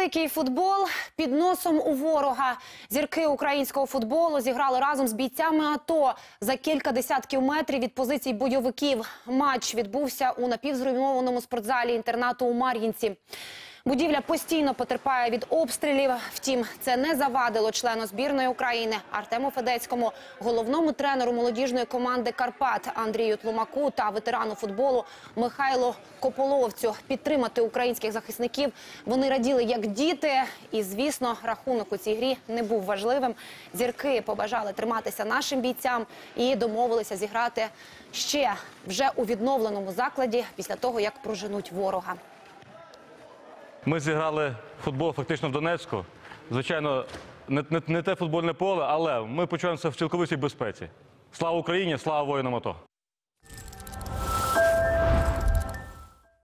Дикий футбол під носом у ворога. Зірки українського футболу зіграли разом з бійцями АТО за кілька десятків метрів від позицій бойовиків. Матч відбувся у напівзруйнованому спортзалі інтернату у Мар'їнці. Будівля постійно потерпає від обстрілів. Втім, це не завадило члену збірної України Артему Федецькому, головному тренеру молодіжної команди Карпат Андрію Тлумаку та ветерану футболу Михайлу Кополовцю підтримати українських захисників. Вони раділи як діти, і звісно, рахунок у цій грі не був важливим. Зірки побажали триматися нашим бійцям і домовилися зіграти ще вже у відновленому закладі після того, як проженуть ворога. Ми зіграли футбол фактично в Донецьку. Звичайно, не, не, не те футбольне поле, але ми почуваємося в цілковитій безпеці. Слава Україні, слава воїнам АТО!